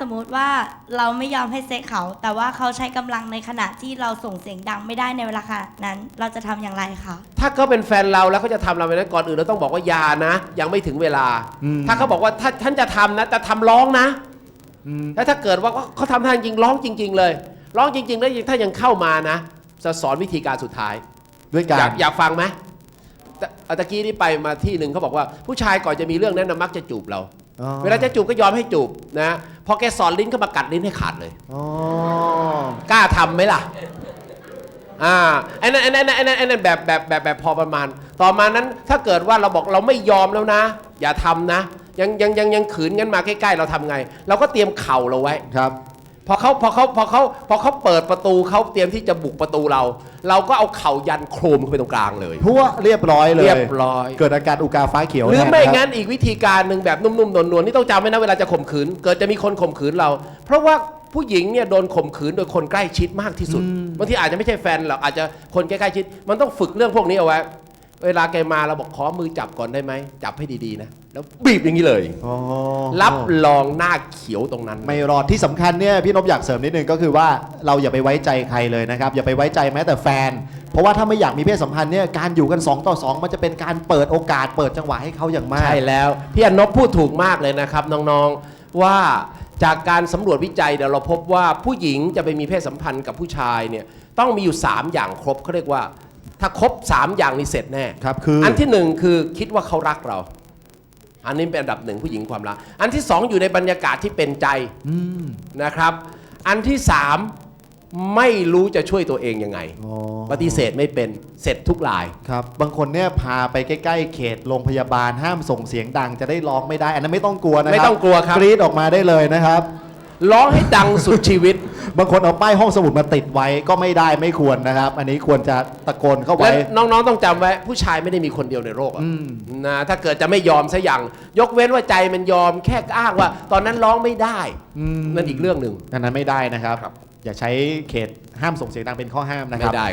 สมมุติว่าเราไม่ยอมให้เซ็กเขา แต่ว่าเขาใช้กำลังในขณะที่เราส่งเสียงดังไม่ได้ในเวลาขณะนั้น เราจะทำอย่างไรคะถ้าเขาเป็นแฟนเราแล้วเขาจะทำเราไปนั้นก่อนอื่นเราต้องบอกว่าอยานะ ยังไม่ถึงเวลา อืม ถ้าเขาบอกว่าถ้าท่านจะทำนะแต่ทำร้องนะ อืม แล้วถ้าเกิดว่าเขาทำท่าจริงร้องจริง ๆ เลยร้องจริง ๆ แล้วถ้ายังเข้ามานะ จะสอนวิธีการสุดท้าย ด้วยกาอยารกอยากฟังไหมแต่เอาตะกี้นี่ไปมาที่หนึ่งเขาบอกว่าผู้ชายก่อนจะมีเรื่องนั้นนะมักจะจูบเรา อ๋อ เวลาจะจูบก็ยอมให้จูบนะพอแกสอนลิ้นเข้ามากัดลิ้นให้ขาดเลย อ๋อ กล้าทำไหมล่ะ อ่าไอ้นั่นไอ้นั่นไอ้นั่นไอ้นั่นแบบแบบแบบแบบพอประมาณ ต่อมานั้นถ้าเกิดว่าเราบอกเราไม่ยอมแล้วนะ อย่าทำนะ ยังยังยังยังขืนกันมาใกล้ๆเราทำไง เราก็เตรียมเข่าเราไว้ ครับ พอเขาพอเขาพอเขาพอเขาเปิดประตูเขาเตรียมที่จะบุกประตูเรา เราก็เอาเข่ายันโครมเข้าไปตรงกลางเลย พัวเรียบร้อยเลย เรียบร้อย เกิดอาการอุกาฟ้าเขียวหรือแทไม่ครับงั้นอีกวิธีการหนึ่งแบบนุ่มๆนวลๆนี่ต้องจำไว้นะเวลาจะข่มขืน เกิดจะมีคนข่มขืนเรา เพราะว่าผู้หญิงเนี่ยโดนข่มขืนโดยคนใกล้ชิดมากที่สุดอืมบางทีอาจจะไม่ใช่แฟนหรอกอาจจะคนใกล้ๆชิด มันต้องฝึกเรื่องพวกนี้เอาไว้ เวลาแกมาเราบอกขอมือจับก่อนได้ไหมจับให้ดีๆนะแล้วบีบอย่างนี้เลย อ๋อรับรองหน้าเขียวตรงนั้น ไม่รอดที่สำคัญเนี่ยพี่นพอยากเสริมนิดนึงก็คือว่าเราอย่าไปไว้ใจใครเลยนะครับอย่าไปไว้ใจแม้แต่แฟน เพราะว่าถ้าไม่อยากมีเพศสัมพันธ์เนี่ยการอยู่กัน2ต่อ2มันจะเป็นการเปิดโอกาสเปิดจังหวะให้เขาอย่างมาก ใช่แล้ว พี่อนนบพูดถูกมากเลยนะครับ น้องๆว่าจากการสำรวจวิจัยเนี่ยเราพบว่าผู้หญิงจะไปมีเพศสัมพันธ์กับผู้ชายเนี่ยต้องมีอยู่ 3 อย่างครบเขาเรียกว่า ถ้าครบ 3 อย่างนี้เสร็จแน่ครับคืออันที่หนึ่งคือคิดว่าเขารักเรา อันนี้เป็นอันดับหนึ่งผู้หญิงความรัก อันที่สองอยู่ในบรรยากาศที่เป็นใจอืมนะครับ อันที่สามไม่รู้จะช่วยตัวเองยังไง อ๋อปฏิเสธไม่เป็นเสร็จทุกราย ครับ บางคนเนี่ยพาไปใกล้ๆเขตโรงพยาบาลห้ามส่งเสียงดังจะได้ร้องไม่ได้ อันนั้นไม่ต้องกลัวนะครับไม่ต้องกลัวครับ กรีดออกมาได้เลยนะครับ ร้องให้ดังสุดชีวิต บางคนเอาป้ายห้องสมุดมาติดไว้ก็ไม่ได้ไม่ควรนะครับ อันนี้ควรจะตะโกนเข้าและไว้น้องๆต้องจำไว้ผู้ชายไม่ได้มีคนเดียวในโลกอะอืมนะถ้าเกิดจะไม่ยอมซะอย่าง ยกเว้นว่าใจมันยอมแค่อ้างว่า ตอนนั้นร้องไม่ได้ อืม นั่นอีกเรื่องหนึ่ง อันนั้นไม่ได้นะครับครับอย่าใช้เขตห้ามส่งเสียงดังเป็นข้อห้ามนะคไม่รับ ได้